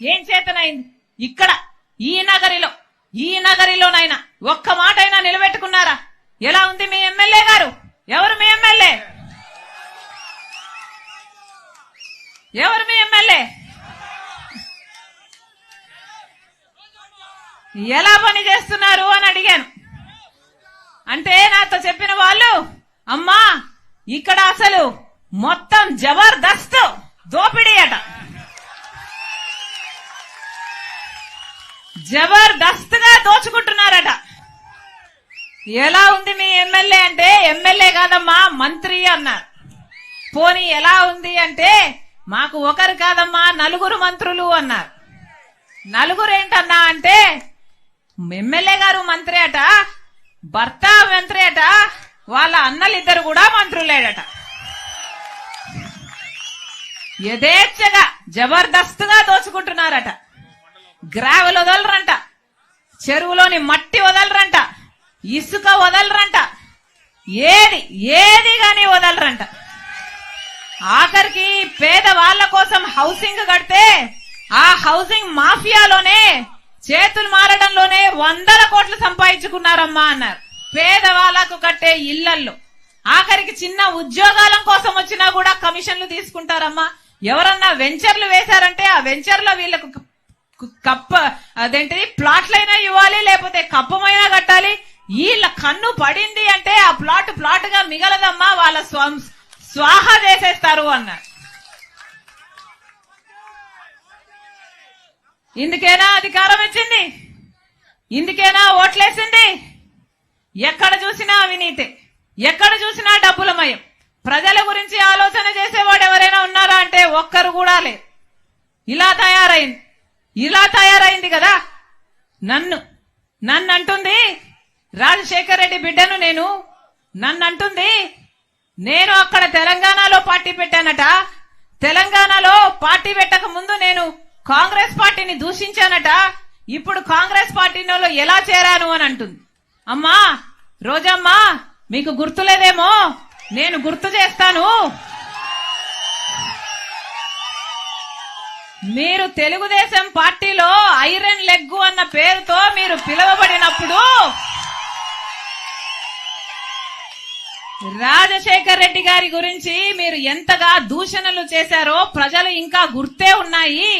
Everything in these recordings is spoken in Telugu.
ఏం చేతనైంది? ఇక్కడ ఈ నగరిలో ఈ నగరిలోనైనా ఒక్క మాట అయినా నిలబెట్టుకున్నారా? ఎలా ఉంది మీ ఎమ్మెల్యే గారు? ఎవరు మీ ఎమ్మెల్యే? ఎవరు మీ ఎమ్మెల్యే? ఎలా పని చేస్తున్నారు అని అడిగాను. అంటే నాతో చెప్పిన వాళ్ళు అమ్మా ఇక్కడ అసలు మొత్తం జబర్దస్త్ జబర్దస్త్గా దోచుకుంటున్నారట. ఎలా ఉంది మీ ఎమ్మెల్యే అంటే ఎమ్మెల్యే కాదమ్మా మంత్రి అన్నారు. పోనీ ఎలా ఉంది అంటే మాకు ఒకరు కాదమ్మా నలుగురు మంత్రులు అన్నారు. నలుగురు ఏంటన్నా అంటే ఎమ్మెల్యే గారు మంత్రి అట భర్త మంత్రి అట వాళ్ళ అన్నలిద్దరు కూడా మంత్రులేడట. యథేచ్ఛగా జబర్దస్త్గా దోచుకుంటున్నారట. గ్రావెల్ వదలరంట. చెరువులోని మట్టి వదలరంట. ఇసుక వదలరంట. ఏది ఏది కానీ వదలరంట. ఆఖరికి పేద వాళ్ళ కోసం హౌసింగ్ కడితే ఆ హౌసింగ్ మాఫియాలోనే చేతులు మారడంలోనే వందల కోట్లు సంపాదించుకున్నారమ్మా అన్నారు. పేద వాళ్ళకు కట్టే ఇళ్ళల్లో. ఆఖరికి చిన్న ఉద్యోగాల కోసం వచ్చినా కూడా కమిషన్లు తీసుకుంటారమ్మా. ఎవరన్నా వెంచర్లు వేశారంటే ఆ వెంచర్లో వీళ్ళకు కప్ప అదేంటిది ప్లాట్లైనా ఇవ్వాలి లేకపోతే కప్పమైనా కట్టాలి. వీళ్ళ కన్ను పడింది అంటే ఆ ప్లాట్ ప్లాట్గా మిగలదమ్మా వాళ్ళ స్వం స్వాహ చేసేస్తారు అన్నారు ఇందుకేనా అధికారం ఇచ్చింది? ఇందుకేనా ఓట్లేసింది? ఎక్కడ చూసినా అవినీతి. ఎక్కడ చూసినా డబ్బులమయం ప్రజల గురించి ఆలోచన చేసేవాడు ఎవరైనా ఉన్నారా అంటే ఒక్కరు కూడా లేదు ఇలా తయారైంది. ఇలా తయారైంది కదా. నన్ను నన్ను అంటుంది రాజశేఖర్ రెడ్డి బిడ్డను నేను. నన్ను అంటుంది నేను అక్కడ తెలంగాణలో పార్టీ పెట్టానట. తెలంగాణలో పార్టీ పెట్టక ముందు నేను కాంగ్రెస్ పార్టీని దూషించానట. ఇప్పుడు కాంగ్రెస్ పార్టీలో ఎలా చేరాను అని అంటుంది. అమ్మా రోజమ్మా మీకు గుర్తులేదేమో? నేను గుర్తు చేస్తాను. మీరు తెలుగుదేశం పార్టీలో ఐరన్ లెగ్గు అన్న పేరుతో మీరు పిలువబడినప్పుడు రాజశేఖర్ రెడ్డి గారి గురించి మీరు ఎంతగా దూషణలు చేశారో ప్రజలు ఇంకా గుర్తే ఉన్నాయి.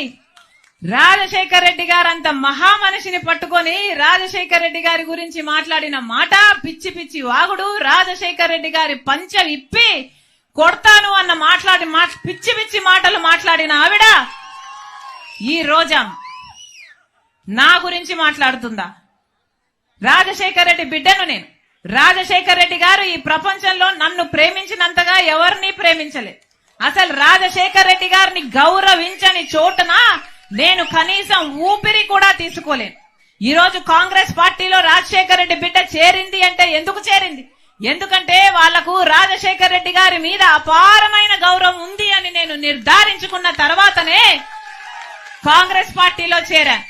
రాజశేఖర్ రెడ్డి గారు అంత మహామనిషిని పట్టుకొని రాజశేఖర్ రెడ్డి గారి గురించి మాట్లాడిన మాట పిచ్చి పిచ్చి వాగుడు రాజశేఖర్ రెడ్డి గారి పంచ విప్పి కొడతాను అన్న మాట్లాడి మా- పిచ్చి పిచ్చి మాటలు మాట్లాడిన ఆవిడ ఈ రోజా నా గురించి మాట్లాడుతుందా? రాజశేఖర్ రెడ్డి బిడ్డను నేను. రాజశేఖర్ రెడ్డి గారు ఈ ప్రపంచంలో నన్ను ప్రేమించినంతగా ఎవరిని ప్రేమించలే. అసలు రాజశేఖర్ రెడ్డి గారిని గౌరవించని చోటున నేను కనీసం ఊపిరి కూడా తీసుకోలేను. ఈ రోజు కాంగ్రెస్ పార్టీలో రాజశేఖర్ రెడ్డి బిడ్డ చేరింది అంటే ఎందుకు చేరింది? ఎందుకంటే వాళ్ళకు రాజశేఖర్ రెడ్డి గారి మీద అపారమైన గౌరవం ఉంది అని నేను నిర్ధారించుకున్న తర్వాతనే కాంగ్రెస్ పార్టీలో చేరాను.